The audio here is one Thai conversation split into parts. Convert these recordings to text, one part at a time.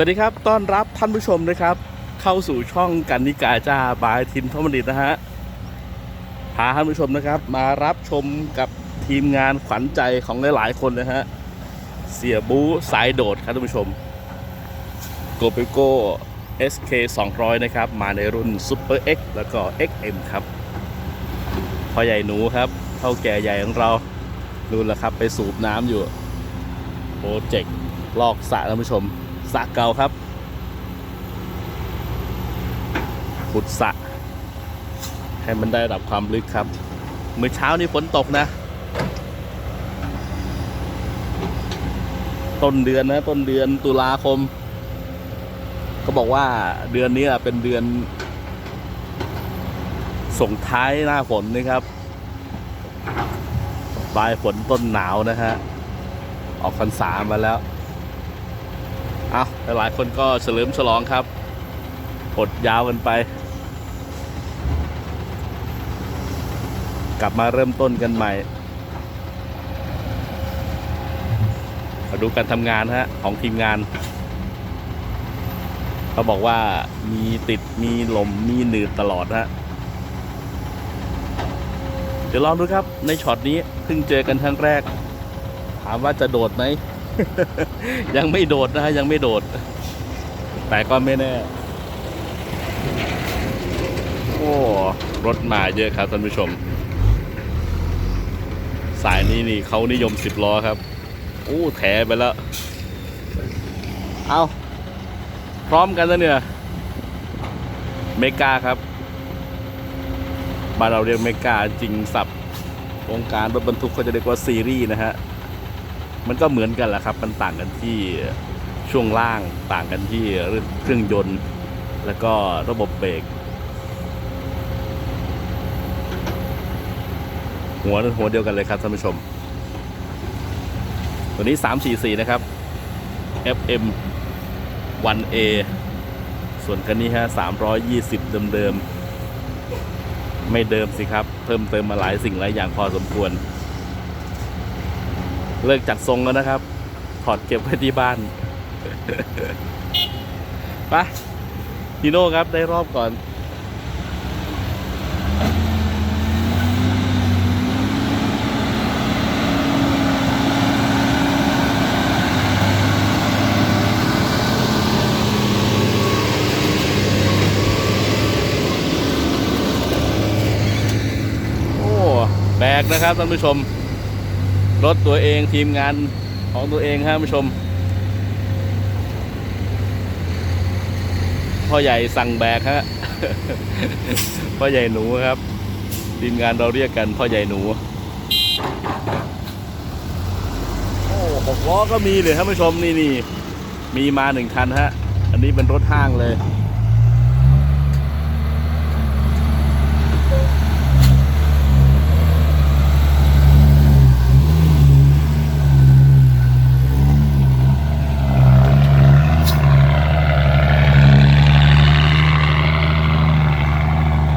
สวัสดีครับ ต้อนรับท่านผู้ชมนะครับ เข้าสู่ช่องกันนิกาจ้าบายทินทอมดิตนะฮะ พาท่านผู้ชมนะครับ มารับชมกับทีมงานขวัญใจของหลายๆคนนะฮะ เสียบูสายโดดครับท่านผู้ชมโกเปโก้ SK 200 นะครับ มาในรุ่น Super X แล้วก็ XM ครับพ่อใหญ่หนูครับเท่าแก่ใหญ่ของเราดูแลวครับ ไปสูบน้ำอยู่ โปรเจกต์ลอกสระท่านผู้ชม สระเก่าครับ ขุดสระให้มันได้ระดับความลึกครับ เมื่อเช้านี้ฝนตกนะ ต้นเดือนนะ ต้นเดือนตุลาคม ก็บอกว่าเดือนนี้เป็นเดือน ส่งท้ายหน้าฝนนะครับปลายฝนต้นหนาวนะฮะ ออกพรรษามาแล้ว เอาหลายคนก็เฉลิมฉลองครับ อดยาวกันไป กลับมาเริ่มต้นกันใหม่มาดูการทำงานฮะของทีมงาน เขาบอกว่ามีติดมีลมมีหนืดตลอดฮะเดี๋ยวลองดูครับในช็อตนี้เพิ่งเจอกันครั้งแรก ถามว่าจะโดดไหม ยังไม่โดดนะฮะยังไม่โดด แต่ก็ไม่แน่ โอ้รถมาเยอะครับท่านผู้ชม สายนี้นี่เขานิยมสิบล้อครับโอ้แถไปแล้ว เอาพร้อมกันแล้วเนี่ย เมกาครับบ้านเราเรียกเมกาจริงสับวงการรถบรรทุกเขาจะเรียกว่าซีรีส์นะฮะ มันก็เหมือนกันแหละครับ มันต่างกันที่ช่วงล่างต่างกันที่เครื่องยนต์ แล้วก็ระบบเบรกหัวหัวเดียวกันเลยครับท่านผู้ชม ตัวนี้ 344 นะครับ FM 1A ส่วนคันนี้ฮะ 320 เดิมๆ ไม่เดิมสิครับ เพิ่มเติมมาหลายสิ่งหลายอย่างพอสมควร เลิกจัดทรงแล้วนะครับ ถอดเก็บไว้ที่บ้านไปฮีโน่ครับได้รอบก่อนโอ้แบกนะครับท่านผู้ชม รถตัวเองทีมงานของตัวเองครับผู้ชม พ่อใหญ่สั่งแบกฮะพ่อใหญ่หนูครับ ทีมงานเราเรียกกันพ่อใหญ่หนู โอ้หกล้อก็มีเลยท่านผู้ชมนี่นี่มีมาหนึ่งคันฮะ อันนี้เป็นรถห้างเลย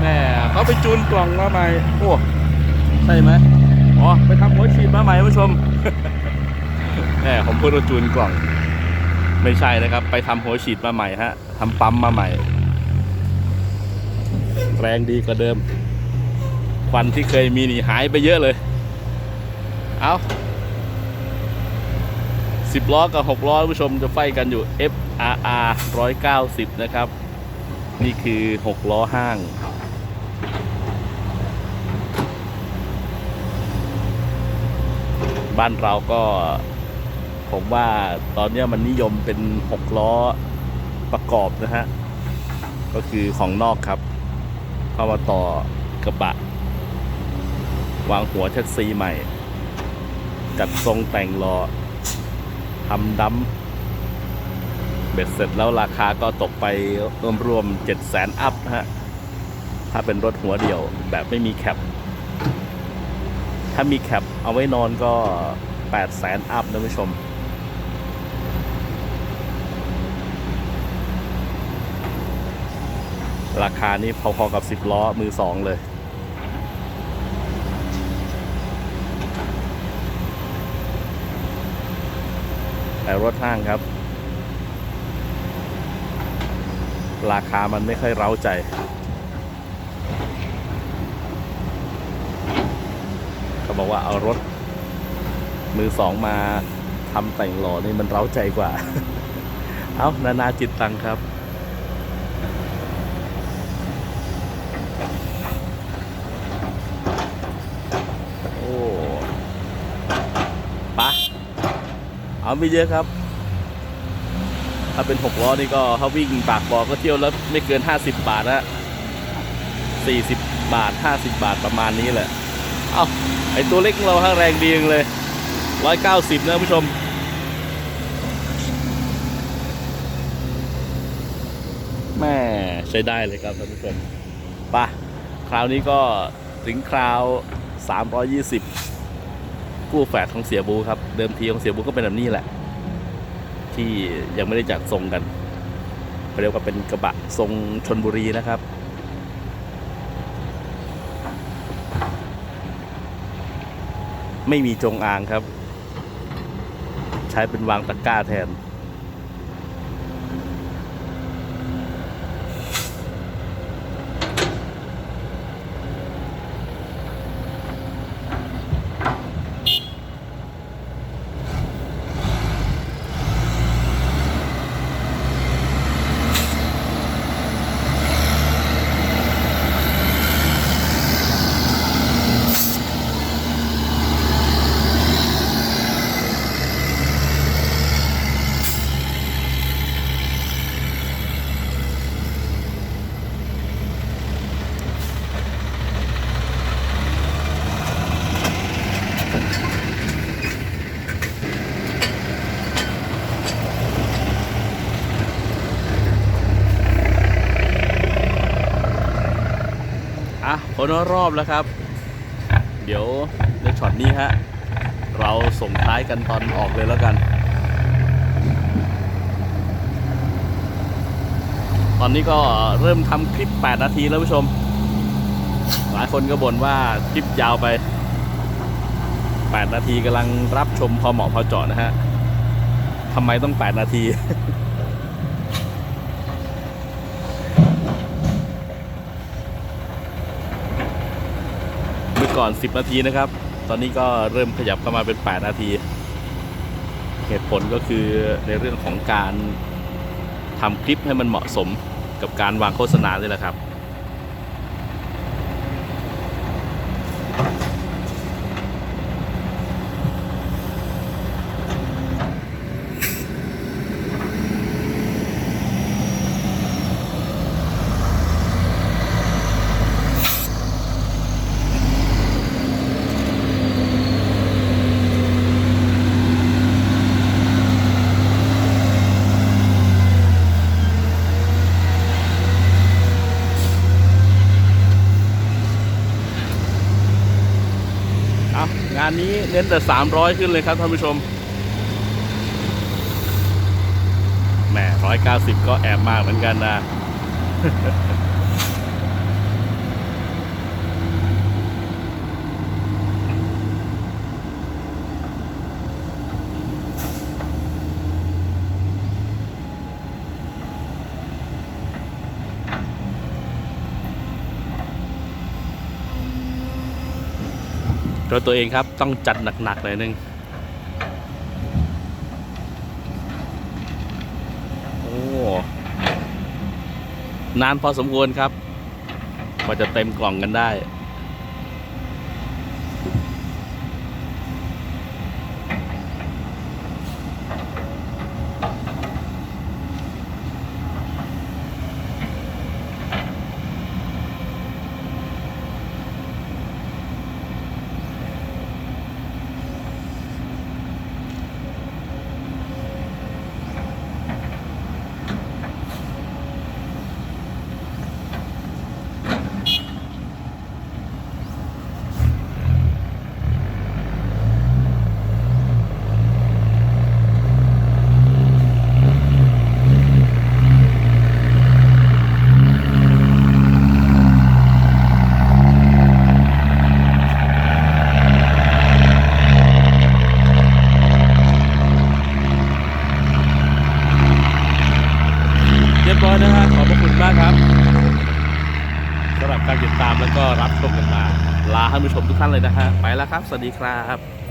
แม่เขาไปจูนกล่อง มาใหม่โอ้ใช่ไหมอ๋อไปทำหัวฉีดมาใหม่ท่านผู้ชมแม่ผมพูดว่าจูนกล่อง ไม่ใช่นะครับ ไปทำหัวฉีดมาใหม่ฮะทำปั๊มมาใหม่ แรงดีกว่าเดิม ควันที่เคยมีนี่หายไปเยอะเลย เอาสิบล้อกับหกล้อท่านผู้ชมจะไฟกันอยู่ FRR 190 นะครับ นี่คือหกล้อห้าง บ้านเราก็ ผมว่าตอนนี้มันนิยมเป็นหกล้อประกอบนะฮะ ก็คือของนอกครับ เข้ามาต่อกระบะ วางหัวแท็กซีใหม่ จัดทรงแต่งล้อทำดัมเบ็ดเสร็จแล้วราคาก็ตกไปรวมๆเจ็ดแสนอัพนะฮะ ถ้าเป็นรถหัวเดียวแบบไม่มีแคป ถ้ามีแคปเอาไว้นอนก็8 0 0แสนอัพนะผู้ชม ราคานี้พอๆกับ 10 ล้อมือสองเลย แต่รถห้างครับ ราคามันไม่ค่อยเร้าใจ เขาบอกว่าเอารถ มือสองมาทำแต่งหล่อนี่มันเร้าใจกว่า เอานานาจิตตังครับโอ้ปะเอาไม่เยอะครับ ถ้าเป็นหกล้อนี่ก็เขาวิ่งปากบอกก็เที่ยวแล้วไม่เกิน50บบาทนะ40บบาท50บาทประมาณนี้แหละ เอาไอตัวเล็กของเราฮะแรงดีจังเลย 190 นะผู้ชม แม่ใช้ได้เลยครับท่านผู้ชมปะคราวนี้ก็ถึงคราว 320 กู้แฝดของเสียบูครับ เดิมทีของเสียบูก็เป็นแบบนี้แหละ ที่ยังไม่ได้จัดทรงกันเขาเรียกว่าเป็นกระบะทรงชนบุรีนะครับ ไม่มีจงอางครับ ใช้เป็นวางตะกร้าแทน รอบแล้วครับ เดี๋ยวในช็อตนี้ฮะเราส่งท้ายกันตอนออกเลยแล้วกัน ตอนนี้ก็เริ่มทำคลิป 8 นาทีแล้วผู้ชม หลายคนก็บ่นว่าคลิปยาวไป 8 นาทีกำลังรับชมพอเหมาะพอเจาะนะฮะทำไมต้อง 8 นาที เมื่อ ก่อน 10 นาทีนะครับ ตอนนี้ก็เริ่มขยับเข้ามาเป็น 8 นาที เหตุผลก็คือในเรื่องของการทำคลิปให้มันเหมาะสมกับการวางโฆษณานี่แหละครับ เอานนี้เน้นแต่300ขึ้นเลยครับท่านผู้ชมแหม190ก็แอบมากเหมือนกันนะ ถตัวเองครับต้องจัดหนักๆหน่อยนึงโอ้นานพอสมควรครับกว่าจะเต็มกล่องกันได้ เรียบร้อยนะฮะขอบพระคุณ การติดตามแล้วก็รับชมกันมา ลาท่านผู้ชมทุกท่านเลยนะฮะไปแล้วครับ สวัสดีครับ